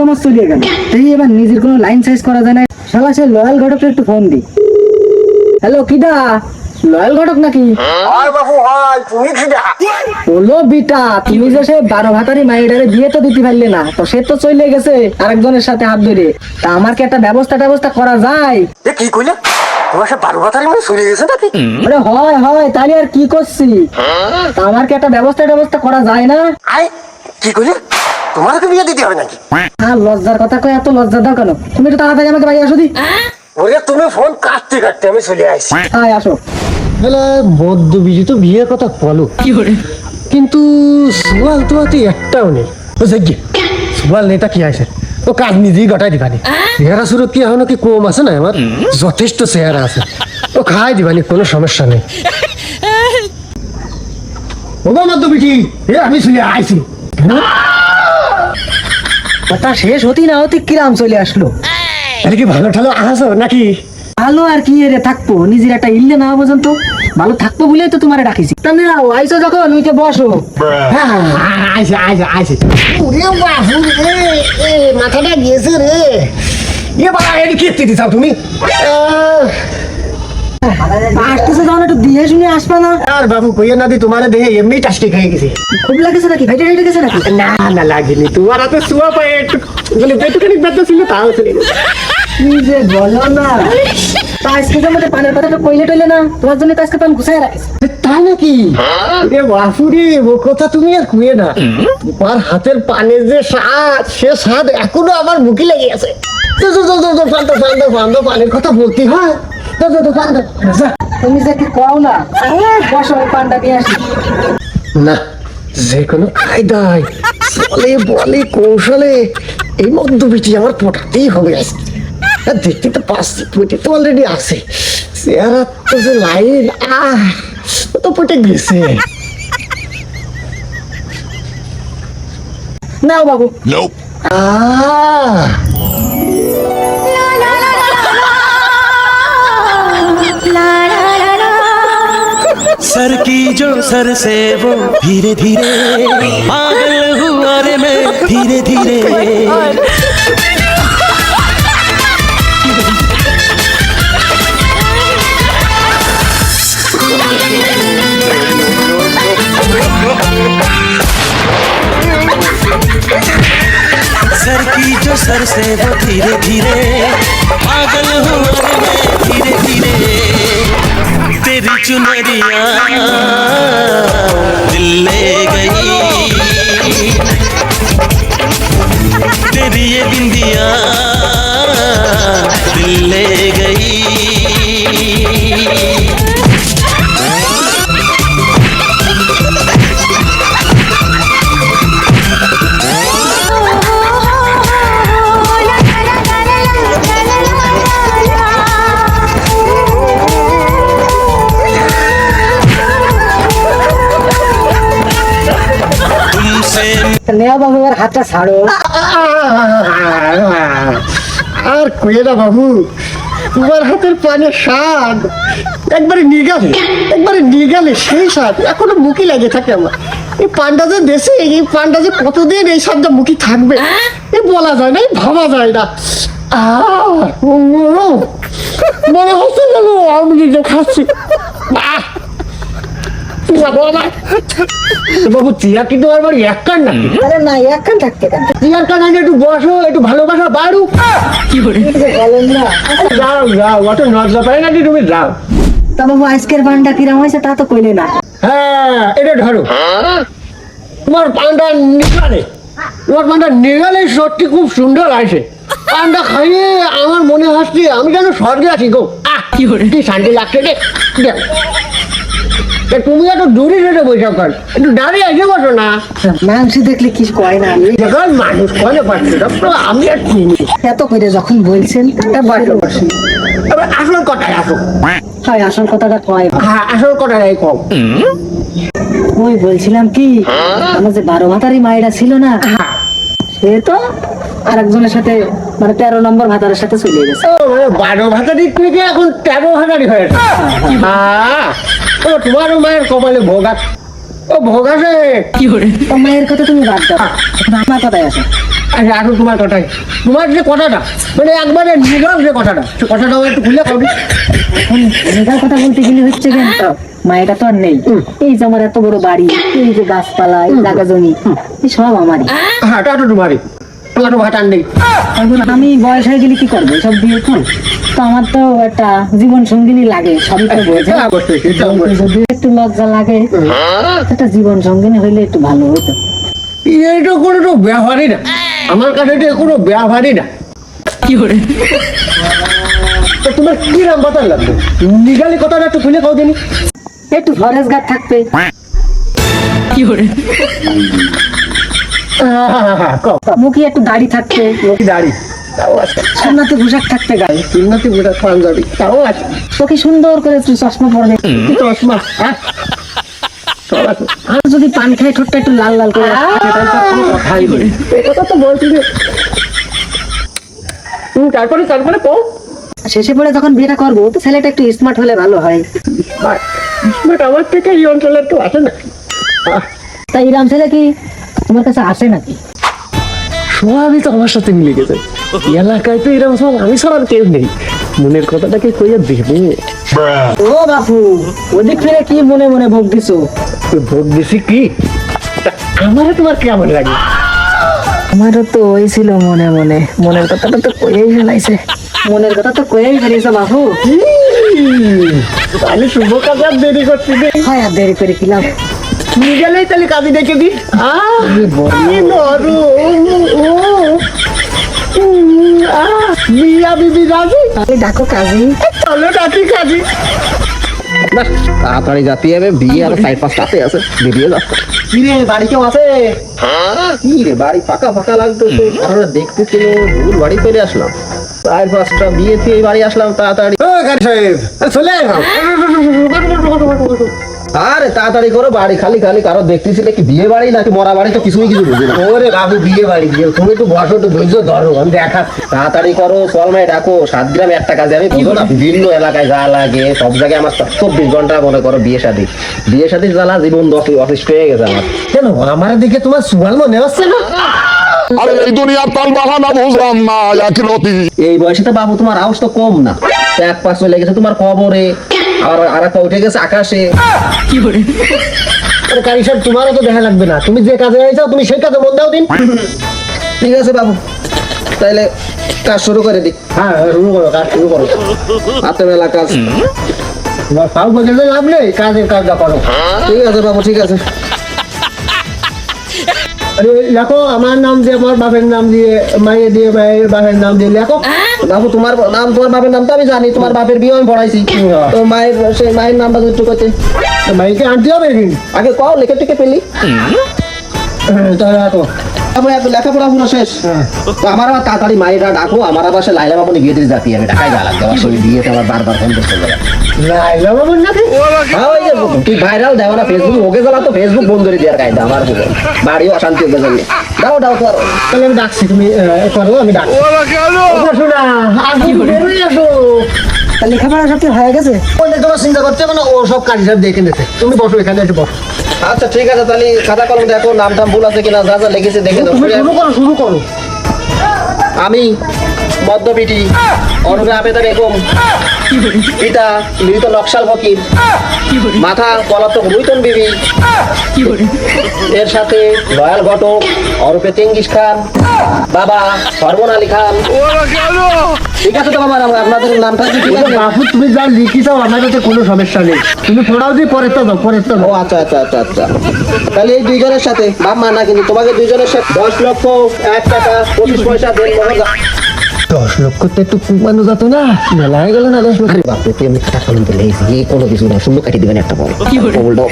তোমার চলিয়ে গেল এবার নিজের কোনো লাইন সাইজ করা যায় না শালা সে লয়াল ঘটককে একটু ফোন দি হ্যালো কিডা লয়াল ঘটক নাকি? বলো বিটা তুমি যে সে বারো ভাতারি মাইডারে বিয়ে তো দিতে পারলে না তো সে তো চলে গেছে আরেকজনের সাথে হাত ধরে। তা আমার কি একটা ব্যবস্থা ব্যবস্থা করা যায়? এ কি কইলে? তোমার সে বারো ভাতারি মানে চলে গেছে নাকি? আরে হয় হয় তাহলে আর কি করছি? তা আমার কি একটা ব্যবস্থা ব্যবস্থা করা যায় না? আয় কি কইলে? তোমাকে বিয়ে দিতে হবে নাকি? আর লজ্জার কথা কই এত লজ্জা দাও কেন? তুমি একটু তাড়াতাড়ি আমাকে বাড়ি আসো দি। ওরে তুমি ফোন কাটতে কাটতে আমি চলে আসছি আয় আসো। বদ্ধ বিজি তো বিয়ের কথা বলো। কিন্তু সুয়াল তো হাতে একটাও নেই। ও যাই সুয়াল নেতা কি আছে? ও কাজ নিজেই গটাই দিবানি চেহারা শুরু কি এখনও কি কম আছে না আমার যথেষ্ট চেহারা আছে। ও খাই দিবানি কোনো সমস্যা নেই। ওগো বিটি এ আমি শুনে আইছি। কথা শেষ হতি না হতি কিরাম চলে আসলো। এটা কি ভালো ঠালো আছো নাকি? ভালো আর কি রে থাকব? নিজের একটা ইল্লে না পর্যন্ত ভালো থাকব বলেই তো তোমারে ডাকিছি। তা নাও আইসো যখন ওইটা বসো। হ্যাঁ আইসে আইসে আইসে। মাথাটা গিয়েছে রে। এ বাবা এটা কি দিতে চাও তুমি আসতেছে যখন একটু দিয়ে শুনে আসবা না। আর বাবু কইয়া না দি তোমার দেহে এমনি টাস্টি খেয়ে গেছে। খুব লাগেছে নাকি? ভাইটা ভাইটা গেছে নাকি? না না লাগেনি। তোমার হাতে শুয়া পায়ে একটু বলে একটুখানি ব্যথা ছিল তাও চলে গেছে। কি যে বলো না। তা আজকে যে আমাদের পানের কথা কইলে টইলে না তোমার জন্য তো আজকে পান ঘুষাই রাখিস তাই নাকি? এ বাপুরে ও কথা তুমি আর কুয়ে না। তোমার হাতের পানের যে স্বাদ সে স্বাদ এখনও আমার মুখে লেগে আছে। তো তো তো তো তো ফান্দো ফান্দো ফান্দো পানের কথা বলতে হয়। তো তো তো তুমি যে কি কও না? বসো পানটা নিয়ে আসি। না যে কোনো কায়দায় চলে বলে কৌশলে এই মধ্যবিটি আমার পটাতেই হবে আজকে। দেখতে তো পাচ্ছি পেটে তো অলরেডি আছে। চেহারা তো যে লাইন আহ তো পেটে গেছে। নাও বাবু। আহ सर की जो सर से वो धीरे धीरे पागल हुआ रे मैं धीरे धीरे। सर की जो सर से वो धीरे धीरे पागल धीरे तेरी चुनरिया दिल ले गई तेरी ये बिंदिया दिल ले गई হাতটা ছাড়ো। আর কুয়ে না বাবু তোমার হাতের পানের স্বাদ একবারে নিগালে একবারে নিগালে সেই স্বাদ এখনও মুখে লাগে থাকে আমার। এই পান্ডা যে দেশে এই পান্ডা যে কতদিন এই স্বাদটা মুখে থাকবে এ বলা যায় না ভাবা যায় না। মনে হচ্ছে যেন আমি খাচ্ছি। আহ, বাবু আমার বাবু চিয়া কিন্তু আমার এক কান নাকি আরে না একখান থাকতে কেন চিয়ার কান আগে একটু বসো একটু ভালোবাসা বাড়ু কি যে যাও যাও অত নজরা পাই না তুমি যাও। তা বাবু আজকের পানটা কিরাম হয়েছে তা তো কইলে না। হ্যাঁ এটা ধরো। তোমার পানটা তোমার পানটা নিগালে সত্যি খুব সুন্দর আছে পানটা খাইয়ে আমার মনে হচ্ছে আমি যেন স্বর্গে আছি গো। আহ, কি শান্তি লাগছে রে। তা তুমি এত দূরে কর একটু দাঁড়িয়ে এসে বসো না। দেখলে কি কয় না আমি? যখন মানুষ কলে আমি আর চিনি এত করে যখন বলছেন তা বসো। বসো এবার আসল কথায় আসো। হয় আসল কথাটা কয়? হ্যাঁ আসল কথাটাই কম ওই বলছিলাম কি আমার যে বারো ভাতারি মায়েরা ছিল না সে তো আর একজনের সাথে মানে তেরো নম্বর ভাতারের সাথে চলে গেছে। ও মানে বারো ভাতারি থেকে এখন তেরো ভাতারি হয়েছে। আহ, ও তোমার মায়ের কপালে ভোগ আছে। ও ভোগ আছে? তো মায়ের কথা তুমি বাদ দাও। এখন আমার কথায় আসো আচ্ছা আসো তোমার কথাই। তোমার যে কথাটা মানে একবারে যে কথাটা সে কথাটা একটু খুলে খাবি কথা বলতে গেলে হচ্ছে কেন মায়েরা তো আর নেই। এই যে আমার এত বড় বাড়ি এই যে গাছপালা এই জায়গা জমি এই সব আমারই। হ্যাঁ তা তো তোমারই। তোমার তো ভাতার নেই। আমি বয়স হয়ে গেলে কি করব? সব বিয়ে করব তো আমার তো একটা জীবন সঙ্গিনী লাগে সবই তো বোঝে। হ্যাঁ। যদি একটু লজ্জা লাগে একটা জীবন সঙ্গিনী হইলে একটু ভালো হতো। এইটা কোনো তো ব্যবহারই না। আমার কাছে এটা কোনো ব্যবহারই না। তো তোমার কি নাম বাতার লাগবে? নিগালি কথাটা একটু খুলে খাও জানি একটু ফরেস্ট গার্ড থাকবে। কও। মুখে একটু দাড়ি থাকতে কি দাড়ি? তাও আছে। সোনাতে পোশাক থাকতে গায়ে তিননাতি গোটা পাঞ্জাবি তাও আছে। তোকে সুন্দর করে তুই চশমা পরবে। চশমা হ্যাঁ আর যদি পান খায় ঠোঁটটা একটু লাল লাল করে কথা তো বলছি তারপরে তারপরে শেষে পরে যখন বিয়েটা করব তো ছেলেটা একটু স্মার্ট হলে ভালো হয়। বাট আমার থেকে এই অঞ্চলের তো আছে না। আহ, তাই ইরাম ছেলে কি তোমার কাছে আসে নাকি? সবই তো আমার সাথে মিলে গেছে। এলাকায় তো এরকম সব আমি আর কেউ নেই। মনের কথাটাকে কইয়া দেবে। ও বাপু ওদিক ফিরে কি মনে মনে ভোগ দিছো? ভোট দিছি কি? আমারে তোমার কেমন লাগে? আমারও তো ওই ছিল মনে মনে। মনের কথাটা তো কয়েই ফেলাইছে। মনের কথা তো কয়েই ফেলেছে বাপু। তাহলে শুভ কাজ আর দেরি করছি হয় আর দেরি করে কিলাম নিয়ে গেলেই তাহলে কাজে ডেকে দি। আহ ও, আহ, মিয়া বিবি রাজি ডাকো কাজী চলো ডাকি কাজী তাড়াতাড়ি যাতে হবে বিয়ে আর চার পাঁচটাতে আছে বেরিয়ে কি রে বাড়ি কেউ আছে কি রে বাড়ি ফাঁকা ফাঁকা লাগতেছে আমরা দেখতেছিল ভুল বাড়ি চলে আসলাম চার পাঁচটা বিয়েতে এই বাড়ি আসলাম তাড়াতাড়ি গাড়ি সাহেব। আরে তাড়াতাড়ি করো বাড়ি খালি খালি কারও দেখতেছিলে কি বিয়ে বাড়ি নাকি মরা বাড়ি তো কিছুই কিছু বুঝি না। ওরে বাবু বিয়ে বাড়ি বিয়ে। তুমি একটু বসো একটু ধৈর্য ধরো আমি দেখাচ্ছি। তাড়াতাড়ি করো চলমাই ডাকো। সাত গ্রামে একটা কাজে আমি বুঝো না বিভিন্ন এলাকায় যা লাগে সব জায়গায় আমার চব্বিশ ঘণ্টা মনে করো বিয়ে শাদি বিয়ে শাদির জ্বালা জীবন দশ অসুস্থ হয়ে গেছে আমার। কেন আমার দিকে তোমার সুয়াল মনে হচ্ছে না আরে এই দুনিয়ার তাল বাহানা বুঝলাম না একরতি এই বয়সে তো বাবু তোমার আওয়াজ তো কম না। এক পাশ চলে গেছে তোমার কবরে। আর আর একটা উঠে গেছে আকাশে। আরে কারি সাহেব তোমারও তো দেখা লাগবে না। তুমি যে কাজে আইছো তুমি সেই কাজে মন দাও দিন। ঠিক আছে বাবু তাইলে কাজ শুরু করে দিই হ্যাঁ শুরু করো কাজ শুরু করো। হাতে মেলা কাজ। তোমার ফাউ বগেলে লাভ নেই কাজের কাজটা করো। ঠিক আছে বাবু ঠিক আছে। আরে লেখো আমার নাম দিয়ে আমার বাপের নাম দিয়ে মায়ের দিয়ে মায়ের বাপের নাম দিয়ে লেখো। বাবু তোমার নাম তোমার বাপের নাম তো আমি জানি তোমার বাপের বিয়ে আমি পড়াইছি। তো মায়ের সেই মায়ের নামটা একটু করতে মাইকে আনতে হবে আগে কও লেখে টিকে পেলি তাহলে লেখো তারপরে এত লেখাপড়া পুরো শেষ। তো আমার আবার তাড়াতাড়ি মায়েরা ডাকো আমার আবার সে লাইলা বাবু বিয়ে দিতে যাতি আমি ঢাকায় যা লাগবে আমার শরীর বিয়েতে আমার বারবার ফোন করতে হবে লাইলা বাবুর নাকি? হ্যাঁ, যে তুই ভাইরাল দেওয়া না ফেসবুক ওকে জ্বালা তো ফেসবুক বন্ধ করে দেওয়ার কায়দা আমার পুরো অশান্তি হবে জন্য দাও দাও তো তাহলে আমি ডাকছি তুমি করো আমি ডাকছি। বসো না আসো বেরোই আসো? তা লেখাপড়া সব হয়ে গেছে? বললে তোমার চিন্তা করতে হবে না ও সব কাজ সব দেখে নিতে তুমি বসো এখানে একটু বসো। আচ্ছা ঠিক আছে তাহলে খাতা কলম দেখো নাম টাম ভুল আছে কিনা যা যা লিখেছে দেখে দাও তুমি শুরু করো শুরু করো। আমি মদ্যপিটি অনুরে আবেদা বেগম পিতা মৃত নকশাল ফকির মাথা পলাতক রুইতন বিবি এর সাথে রয়্যাল ঘটক অরূপে চেঙ্গিস খান বাবা সর্বন আলী খান। ঠিক আছে তো বাবা আমরা আপনাদের নামটা কি ঠিক আছে? বাপু তুমি যা লিখিছো আমার কাছে কোনো সমস্যা নেই। তুমি পড়াও দিয়ে পরে তো দাও পরে তো ও আচ্ছা আচ্ছা আচ্ছা আচ্ছা। তাহলে এই দুইজনের সাথে বাবা না কিন্তু তোমাকে দুইজনের সাথে দশ লক্ষ এক টাকা পঁচিশ পয়সা দেন মহাজা দশ লক্ষ তো একটু কমানো যেত না। মেলা হয়ে গেল না দশ লক্ষ। বাপরে তুই আমি খাতা কলম পেলে এই কোনো কিছু না শূন্য কাটি দিবেন একটা বল? বল দাও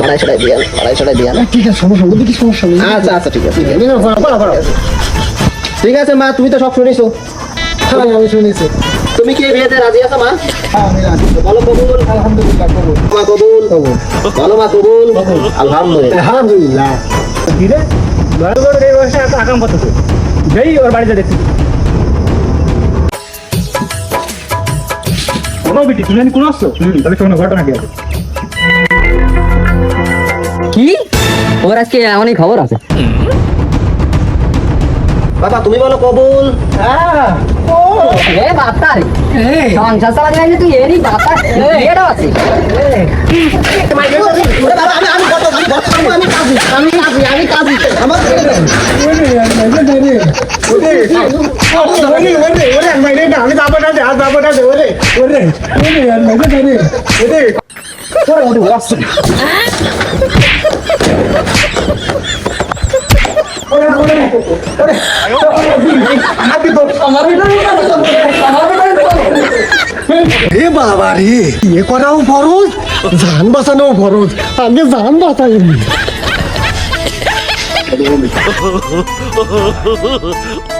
বাড়াই সাড়াই দিয়ে বাড়াই সাড়াই দিয়ে ঠিক আছে সমস্যা নেই। কি সমস্যা নেই। আচ্ছা আচ্ছা ঠিক আছে। ঠিক আছে। মা তুমি তো সব শুনিছো। হ্যাঁ, আমি শুনেছি। তুমি কি বিয়েতে রাজি আছো মা? বলো কবুল। আলহামদুলিল্লাহ কবুল। মা কবুল। বলো মা কবুল। আলহামদুলিল্লাহ। আলহামদুলিল্লাহ। এই বয়সে আকাম করতেছে যেই ওর বাড়িতে দেখছি। কোনো বিটি তুমি কোনো আসছো তাহলে কোনো ঘটনা কি আছে? কি? ওর আজকে অনেক খবর আছে। বাবা তুমি বলো কবুল এ বাতা রে সংসার চালাতে গেলে তুই এরই বাতা এটা আছে আমি এ বাবা রে এ করাও ফরজ জান বাঁচানো ফরজ আগে জান বাঁচাই